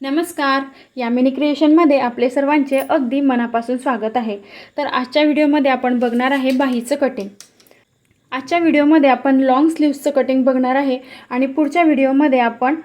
नमस्कार. यामिनी क्रिएशनमध्ये आपले सर्वांचे अगदी मनापासून स्वागत आहे. तर आजच्या व्हिडिओमध्ये आपण बघणार आहे बाहीचं कटिंग आजच्या व्हिडिओमध्ये आपण लॉंग स्लीव्सचं कटिंग बघणार आहे आणि पुढच्या व्हिडिओमध्ये आपण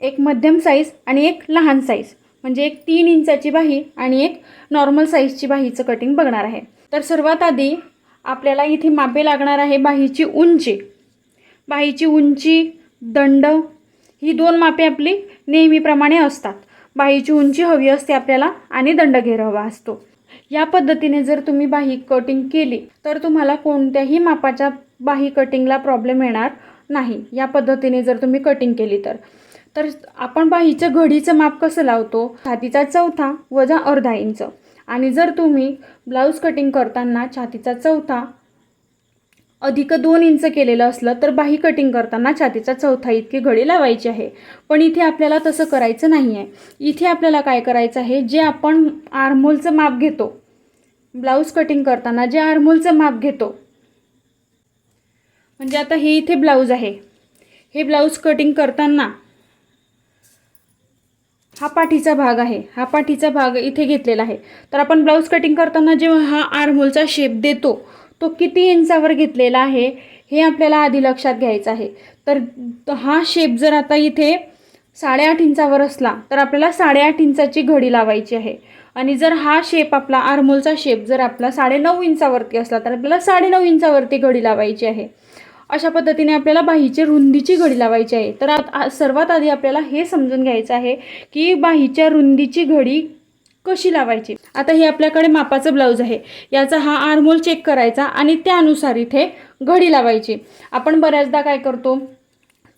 एक मध्यम साईज आणि एक लहान साईज म्हणजे एक तीन इंचाची बाही आणि एक नॉर्मल साईजची बाहीचं कटिंग बघणार आहे. तर सर्वात आधी आपल्याला इथे मापे लागणार आहे बाहीची उंची. बाहीची उंची दंड ही दोन मापे आपली नेहमीप्रमाणे असतात. बाहीची उंची हवी असते आपल्याला आणि दंडघेर हवा असतो. या पद्धतीने जर तुम्ही बाही कटिंग केली तर तुम्हाला कोणत्याही मापाच्या बाही कटिंगला प्रॉब्लेम येणार नाही. या पद्धतीने जर तुम्ही कटिंग केली तर. तर आपण बाहीचं घडीचं माप कसं लावतो? छातीचा चौथा वजा अर्धा इंच. आणि जर तुम्ही ब्लाऊज कटिंग करताना छातीचा चौथा अधिक दोन इंच केलेलं असलं तर बाही कटिंग करताना छातीचा चौथा इतकी घडी लावायची आहे. पण इथे आपल्याला तसं करायचं नाही आहे इथे आपल्याला काय करायचं आहे? जे आपण आर्मोलचं माप घेतो ब्लाऊज कटिंग करताना जे आर्मोलचं माप घेतो म्हणजे आता हे इथे ब्लाऊज आहे. हे ब्लाऊज कटिंग करताना हा पाठीचा भाग आहे. हा पाठीचा भाग इथे घेतलेला आहे. तर आपण ब्लाऊज कटिंग करताना जेव्हा हा आर्मोलचा शेप देतो तो किती इंचावर घेतलेला आहे हे आपल्याला आधी लक्षात घ्यायचं आहे. तर हा शेप जर आता इथे साडेआठ इंचावर असला तर आपल्याला साडेआठ इंचाची घडी लावायची आहे. आणि जर हा शेप आपला आर्मोलचा शेप जर आपला साडेनऊ इंचावरती असला तर आपल्याला साडेनऊ इंचावरती घडी लावायची आहे. अशा पद्धतीने आपल्याला बाहीच्या रुंदीची घडी लावायची आहे. तर आत सर्वात आधी आपल्याला हे समजून घ्यायचं आहे की बाहीच्या रुंदीची घडी कशी लावायची? आता हे आपल्याकडे मापाचं ब्लाऊज आहे. याचा हा आर्मोल चेक करायचा आणि त्यानुसार इथे घडी लावायची. आपण बऱ्याचदा काय करतो?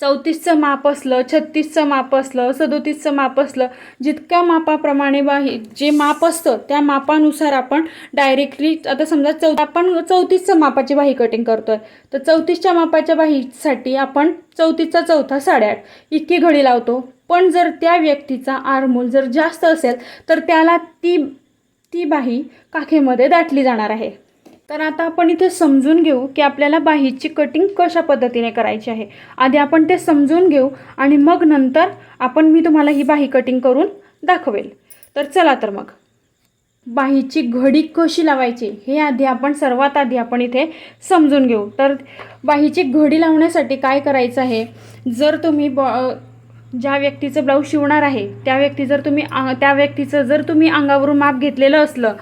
चौतीसचं माप असलं छत्तीसचं माप असलं सदोतीसचं माप असलं जितक्या मापाप्रमाणे बाही जे माप असतं त्या मापानुसार आपण डायरेक्टली आता समजा चौ आपण चौतीसचं मापाची बाही कटिंग करतो आहे तर चौतीसच्या मापाच्या बाहीसाठी आपण चौतीसचा चौथा साडेआठ इतकी घडी लावतो. पण जर त्या व्यक्तीचा आरमोल जर जास्त असेल तर त्याला ती ती बाही काखेमध्ये दाटली जाणार आहे. तर आता आपण इथे समजून घेऊ की आपल्याला बाहीची कटिंग कशा पद्धतीने करायची आहे. आधी आपण ते समजून घेऊ आणि मग नंतर आपण मी तुम्हाला ही बाही कटिंग करून दाखवेल. तर चला तर मग. बाहीची घडी कशी लावायची हे आधी आपण सर्वात आधी आपण इथे समजून घेऊ. तर बाहीची घडी लावण्यासाठी काय करायचं आहे जर तुम्ही ब ज्या व्यक्तीचं ब्लाऊज शिवणार आहे त्या व्यक्ती जर तुम्ही त्या व्यक्तीचं जर तुम्ही अंगावरून माप घेतलेलं असलं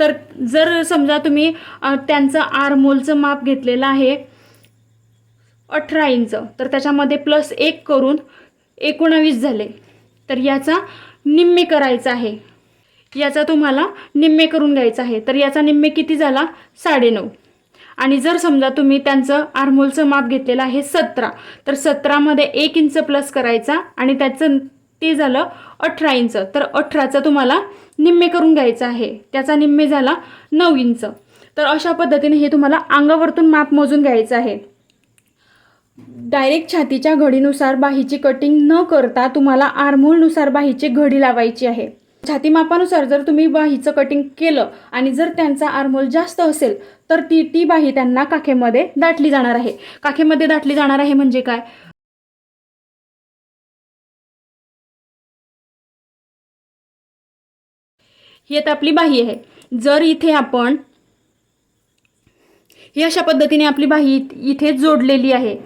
तर जर समजा तुम्ही त्यांचं आरमोलचं माप घेतलेलं आहे अठरा इंच तर त्याच्यामध्ये प्लस एक करून एकोणावीस झाले. तर याचा निम्मे करायचा आहे. याचा तुम्हाला निम्मे करून घ्यायचा आहे. तर याचा निम्मे किती झाला? साडेनऊ. आणि जर समजा तुम्ही त्यांचं आर्मोलचं माप घेतलेलं आहे सतरा तर सतरामध्ये एक इंच प्लस करायचा आणि त्याचं ते झालं अठरा इंच. तर अठराचं तुम्हाला निम्मे करून घ्यायचं आहे. त्याचा निम्मे झाला नऊ इंच. तर अशा पद्धतीने हे तुम्हाला अंगावरतून माप मोजून घ्यायचं आहे. डायरेक्ट छातीच्या घडीनुसार बाहीची कटिंग न करता तुम्हाला आर्मोलनुसार बाहीची घडी लावायची आहे. छाती मापानुसार जर तुम्ही बाहीचं कटिंग केलं आणि जर त्यांचा आर्मोल जास्त असेल तर ती ती बाही त्यांना काखेमध्ये दाटली जाणार आहे. काखेमध्ये दाटली जाणार आहे म्हणजे काय? ही आता आपली बाही आहे. जर इथे आपण ही अशा पद्धतीने आपली बाही इथे जोडलेली आहे.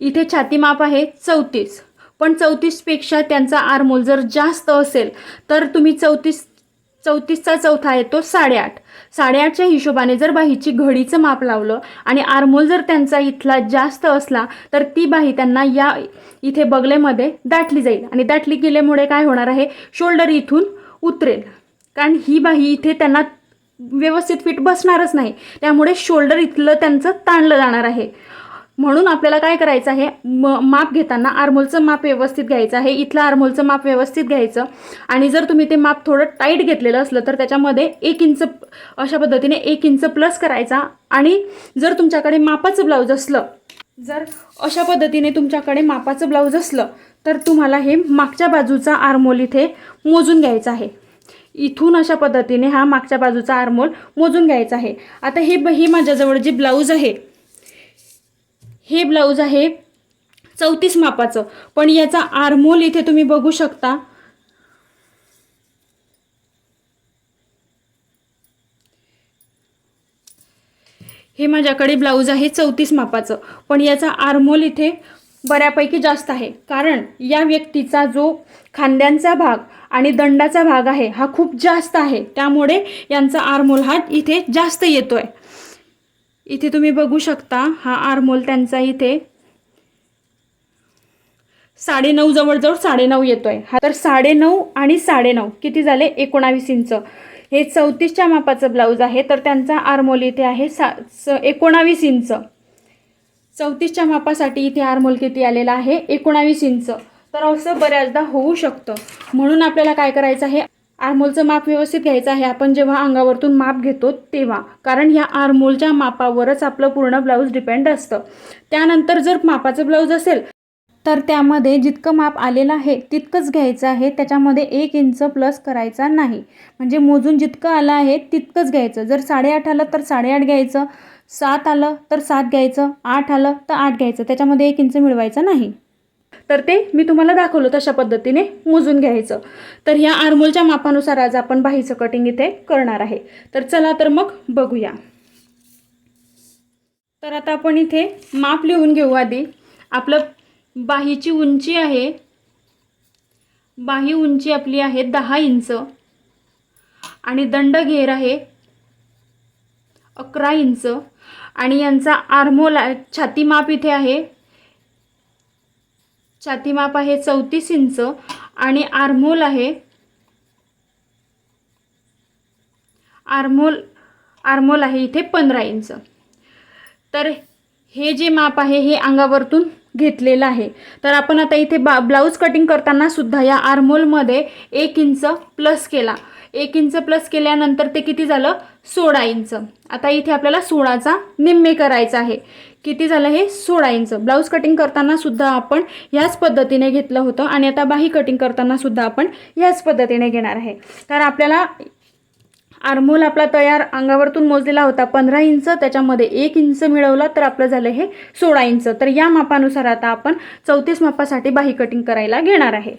इथे छाती माप आहे चौतीस. पण चौतीसपेक्षा त्यांचा आरमोल जर जास्त असेल तर तुम्ही चौतीस चौतीसचा चौथा येतो साडेआठ. साडेआठच्या हिशोबाने जर बाहीची घडीचं माप लावलं आणि आरमोल जर त्यांचा इथला जास्त असला तर ती बाही त्यांना या इथे बगलेमध्ये दाटली जाईल. आणि दाटली गेल्यामुळे काय होणार आहे? शोल्डर इथून उतरेल. कारण ही बाही इथे त्यांना व्यवस्थित फिट बसणारच नाही. त्यामुळे शोल्डर इथलं त्यांचं ताणलं जाणार आहे. म्हणून आपल्याला काय करायचं आहे? म माप घेताना आरमोलचं माप व्यवस्थित घ्यायचं आहे. इथलं आरमोलचं माप व्यवस्थित घ्यायचं. आणि जर तुम्ही ते माप थोडं टाईट घेतलेलं असलं तर त्याच्यामध्ये एक इंच अशा पद्धतीने एक इंच प्लस करायचा. आणि जर तुमच्याकडे मापाचं ब्लाऊज असलं जर अशा पद्धतीने तुमच्याकडे मापाचं ब्लाऊज असलं तर तुम्हाला हे मागच्या बाजूचा आरमोल इथे मोजून घ्यायचा आहे. इथून अशा पद्धतीने हा मागच्या बाजूचा आरमोल मोजून घ्यायचा आहे. आता हे ब- हे माझ्याजवळ जे ब्लाऊज आहे हे ब्लाऊज आहे चौतीस मापाचं. पण याचा आरमोल इथे तुम्ही बघू शकता. हे माझ्याकडे ब्लाऊज आहे चौतीस मापाचं. पण याचा आरमोल इथे बऱ्यापैकी जास्त आहे. कारण या व्यक्तीचा जो खांद्यांचा भाग आणि दंडाचा भाग आहे हा खूप जास्त आहे. त्यामुळे यांचा आरमोल हा इथे जास्त येतोय. इथे तुम्ही बघू शकता हा आरमोल त्यांचा इथे. साडेनऊ जवळजवळ साडेनऊ येतोय. हा तर साडेनऊ आणि साडेनऊ किती झाले? एकोणावीस इंच. हे चौतीसच्या मापाचं ब्लाऊज आहे तर त्यांचा आरमोल इथे आहे सा स एकोणावीस इंच. चौतीसच्या मापासाठी इथे आरमोल किती आलेला आहे? एकोणावीस इंच. तर असं बऱ्याचदा होऊ शकतं. म्हणून आपल्याला काय करायचं आहे? आरमोलचं माप व्यवस्थित घ्यायचं आहे. आपण जेव्हा अंगावरतून माप घेतो तेव्हा. कारण ह्या आरमोलच्या मापावरच आपलं पूर्ण ब्लाऊज डिपेंड असतं. त्यानंतर जर मापाचं ब्लाऊज असेल तर त्यामध्ये जितकं माप आलेलं आहे तितकंच घ्यायचं आहे. त्याच्यामध्ये एक इंच प्लस करायचा नाही. म्हणजे मोजून जितकं आलं आहे तितकंच घ्यायचं. जर साडेआठ आलं तर साडेआठ घ्यायचं. सात आलं तर सात घ्यायचं. आठ आलं तर आठ घ्यायचं. त्याच्यामध्ये एक इंच मिळवायचं नाही. तर ते मी तुम्हाला दाखवलं तशा पद्धतीने मोजून घ्यायचं. तर ह्या आरमोलच्या मापानुसार आज आपण बाहीचं कटिंग इथे करणार आहे. तर चला तर मग बघूया. तर आता आपण इथे माप लिहून घेऊ आधी. आपलं बाहीची उंची आहे. बाही उंची आपली आहे दहा इंच. आणि दंड घेर आहे अकरा इंच. आणि यांचा आर्मोल आहे छाती माप इथे आहे छाती माप आहे चौतीस इंच आणि आर्मोल आहे. आर्मोल आर्मोल आहे इथे पंधरा इंच. तर हे जे माप आहे हे अंगावरतून घेतलेलं आहे. तर आपण आता इथे बा ब्लाऊज कटिंग करताना सुद्धा या आर्मोलमध्ये एक इंच प्लस केला. एक इंच प्लस केल्यानंतर ते किती झालं? सोळा इंच. आता इथे आपल्याला सोळाचा निम्मे करायचा आहे. किती झालं हे? सोळा इंच. ब्लाऊज कटिंग करताना सुद्धा आपण ह्याच पद्धतीने घेतलं होतं आणि आता बाही कटिंग करताना सुद्धा आपण ह्याच पद्धतीने घेणार आहे. तर आपल्याला आरमोल आपला तयार अंगावरतून मोजलेला होता पंधरा इंच त्याच्यामध्ये एक इंच मिळवला तर आपलं झालं हे सोळा इंच. तर या मापानुसार आता आपण चौतीस मापासाठी बाही कटिंग करायला घेणार आहे.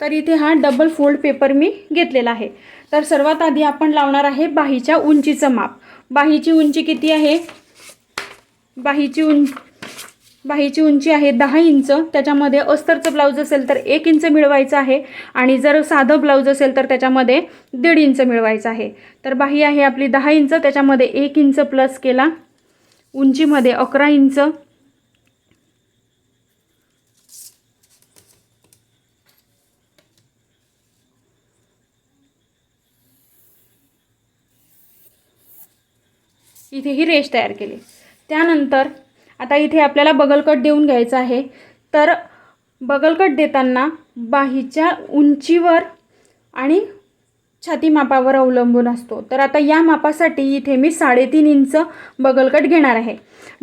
तर इथे हा डबल फोल्ड पेपर मी घेतलेला आहे. तर सर्वात आधी आपण लावणार आहे बाहीच्या उंचीचं माप. बाहीची उंची किती आहे? बाहीची उं बाहीची उंची आहे दहा इंच. त्याच्यामध्ये अस्तरचं ब्लाऊज असेल तर एक इंच मिळवायचं आहे आणि जर साधं ब्लाऊज असेल तर त्याच्यामध्ये दीड इंच मिळवायचं आहे. तर बाही आहे आपली दहा इंच. त्याच्यामध्ये एक इंच प्लस केला. उंचीमध्ये अकरा इंच. इथे ही रेष तयार केली. त्यानंतर आता इथे आपल्याला बगलकट देऊन घ्यायचं आहे. तर बगलकट देताना बाहीच्या उंचीवर आणि छाती मापावर अवलंबून असतो. तर आता या मापासाठी इथे मी साडेतीन इंच बगलकट घेणार आहे.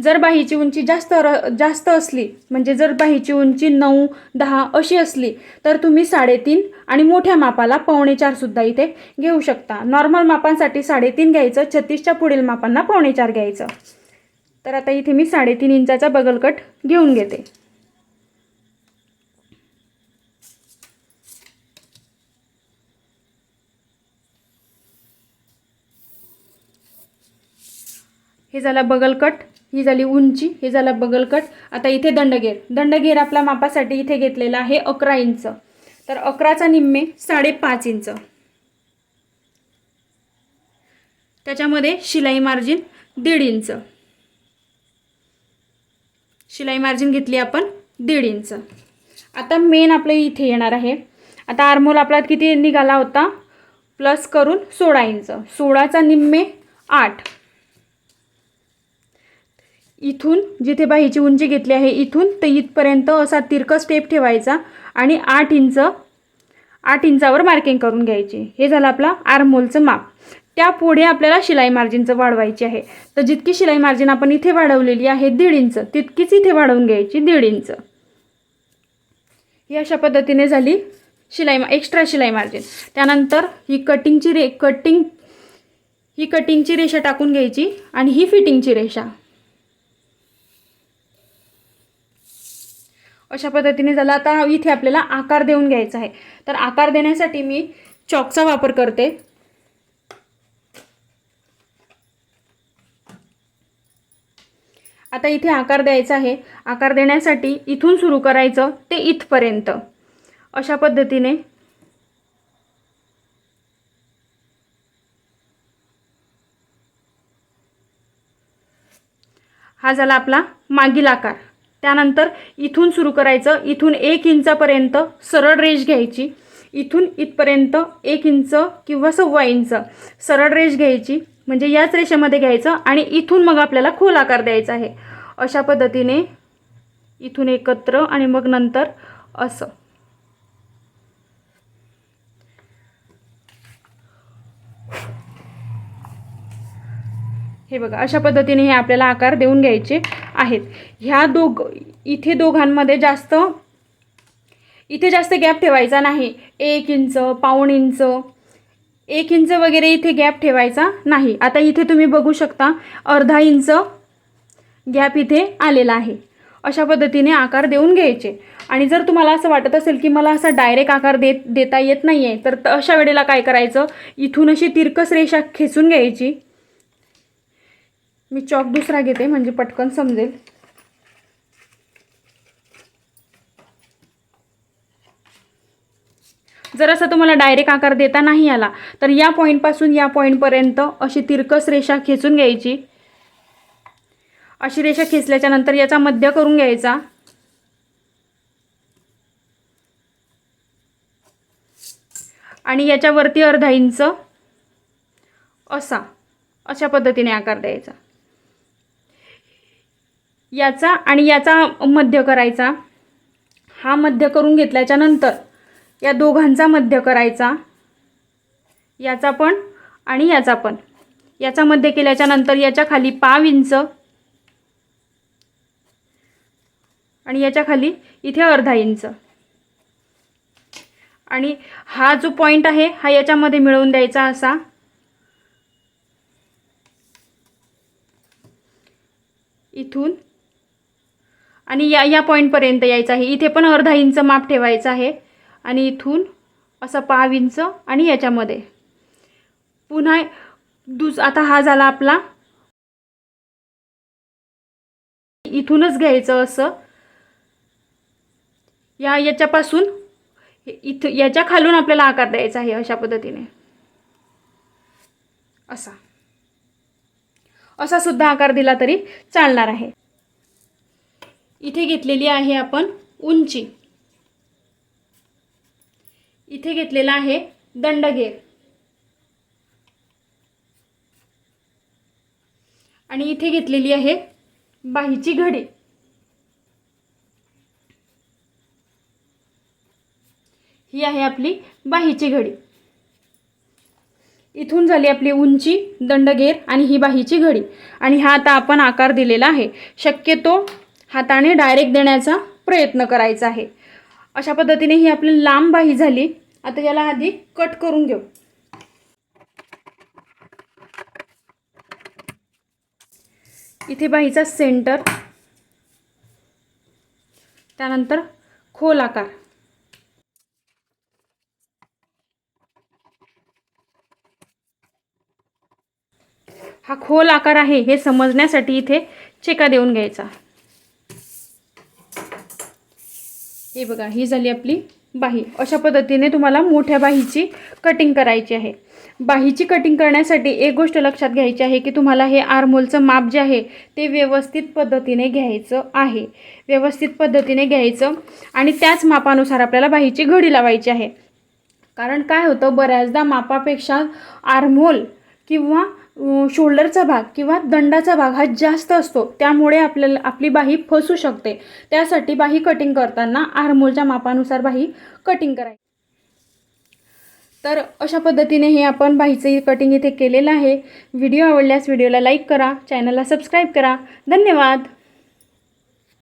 जर बाहीची उंची जास्त र जास्त असली म्हणजे जर बाहीची उंची नऊ दहा अशी असली तर तुम्ही साडेतीन आणि मोठ्या मापाला पावणे चारसुद्धा इथे घेऊ शकता. नॉर्मल मापांसाठी साडेतीन घ्यायचं छत्तीसच्या पुढील मापांना पावणे चार घ्यायचं. तर आता इथे मी साडेतीन इंचाचा बगलकट घेऊन घेते. हे झाला बगलकट ही झाली उंची हे झाला बगलकट. आता इथे दंडगेर दंडगेर आपल्या मापासाठी इथे घेतलेला आहे अकरा इंच. तर अकराचा निम्मे साडेपाच इंच. त्याच्यामध्ये शिलाई मार्जिन दीड इंच. शिलाई मार्जिन घेतली आपण दीड इंच. आता मेन आपलं इथे येणार आहे. आता आरमोल आपला किती निघाला होता? प्लस करून सोळा इंच. सोळाचा निम्मे आठ. इथून जिथे बाहीची उंची घेतली आहे इथून ते इथपर्यंत असा तिरकं स्टेप ठेवायचा आणि आठ इंच आठ इंचावर मार्किंग करून घ्यायची. हे झालं आपला आर्मोलचं माप. त्या पुढे आपल्याला शिलाई मार्जिनचं वाढवायची आहे. तर जितकी शिलाई मार्जिन आपण इथे वाढवलेली आहे दीड इंच तितकीच इथे वाढवून घ्यायची दीड इंच. ही अशा पद्धतीने झाली शिलाई एक्स्ट्रा शिलाई मार्जिन त्यानंतर ही कटिंगची रे कटिंग ही कटिंगची रेषा टाकून घ्यायची आणि ही फिटिंगची रेषा. अशा पद्धतीने झालं. आता इथे आपल्याला आकार देऊन घ्यायचा आहे. तर आकार देण्यासाठी मी चॉकचा वापर करते. आता इथे आकार द्यायचा आहे. आकार देण्यासाठी इथून सुरू करायचं ते इथपर्यंत. अशा पद्धतीने. हा झाला आपला मागील आकार. त्यानंतर इथून सुरू करायचं. इथून एक इंचापर्यंत सरळ रेष घ्यायची. इथून इथपर्यंत एक इंच किंवा सव्वा इंच सरळ रेष घ्यायची. म्हणजे याच रेषेमध्ये घ्यायचं आणि इथून मग आपल्याला खोल आकार द्यायचा आहे. अशा पद्धतीने इथून एकत्र आणि मग नंतर असं. हे बघा अशा पद्धतीने हे आपल्याला आकार देऊन घ्यायचे आहेत. ह्या दोघ इथे दोघांमध्ये जास्त इथे जास्त गॅप ठेवायचा नाही. एक इंच पाऊण इंच एक इंच वगैरे इथे गॅप ठेवायचा नाही. आता इथे तुम्ही बघू शकता अर्धा इंच गॅप इथे आलेला आहे. अशा पद्धतीने आकार देऊन घ्यायचे. आणि जर तुम्हाला असं वाटत असेल की मला असा डायरेक्ट आकार देत देता येत नाही आहे तर त- अशा वेळेला काय करायचं? इथून अशी तिरकस रेषा खेचून घ्यायची. मी चॉक दुसरा घेते म्हणजे पटकन समजेल. जर असं तुम्हाला डायरेक्ट आकार देता नाही आला तर या पॉईंटपासून या पॉईंटपर्यंत अशी तिरकस रेषा खेचून घ्यायची. अशी रेषा खेचल्याच्या नंतर याचा मध्य करून घ्यायचा. आणि याच्यावरती अर्धा इंच असा अशा पद्धतीने आकार द्यायचा. याचा आणि याचा मध्य करायचा. हा मध्य करून घेतल्याच्या नंतर या दोघांचा मध्य करायचा. याचा पण आणि याचा पण. याचा मध्य केल्याच्यानंतर याच्या खाली पाव इंच आणि याच्या खाली इथे अर्धा इंच. आणि हा जो पॉईंट आहे हा याच्यामध्ये मिळवून द्यायचा असा. इथून आणि या या पॉईंटपर्यंत यायचं आहे. इथे पण अर्धा इंच माप ठेवायचं आहे. आणि इथून असं पाव इंच आणि याच्यामध्ये. पुन्हा दुस आता हा झाला आपला. इथूनच घ्यायचं असं. या याच्यापासून इथं याच्या खालून आपल्याला आकार द्यायचा आहे अशा पद्धतीने. असा. असा सुद्धा आकार दिला तरी चालणार आहे. इथे घेतलेली आहे आपण उंची. इथे घेतलेला आहे दंडगेर आणि इथे घेतलेली आहे बाहीची घडी. ही आहे आपली बाहीची घडी. इथून झाली आपली उंची दंडगेर आणि ही बाहीची घडी. आणि हा आता आपण आकार दिलेला आहे. शक्यतो हाताने डायरेक्ट देण्याचा प्रयत्न करायचा आहे. अशा पद्धतीने ही आपली लांब बाही झाली. आता याला आधी कट करून घेऊ. इथे बाहीचा सेंटर त्यानंतर खोल आकार. हा खोल आकार आहे हे समजण्यासाठी इथे चेका देऊन घ्यायचा. हे बघा ही झाली आपली बाही. अशा पद्धतीने तुम्हाला मोठ्या बाहीची कटिंग करायची आहे. बाहीची कटिंग करण्यासाठी एक गोष्ट लक्षात घ्यायची आहे की तुम्हाला हे आरमोलचं माप जे आहे ते व्यवस्थित पद्धतीने घ्यायचं आहे. व्यवस्थित पद्धतीने घ्यायचं आणि त्याच मापानुसार आपल्याला बाहीची घडी लावायची आहे. कारण काय होतं बऱ्याचदा मापापेक्षा आरमोल किंवा शोल्डरचा भाग किंवा दंडाचा भाग हा जास्त असतो. त्यामुळे आपल्याला आपली बाही फसू शकते. त्यासाठी बाही कटिंग करताना आरमोलच्या मापानुसार बाही कटिंग करायची. तर अशा पद्धतीने हे आपण बाहीचं कटिंग इथे केलेलं आहे. व्हिडिओ आवडल्यास व्हिडिओला लाईक करा. चॅनलला सबस्क्राईब करा. धन्यवाद!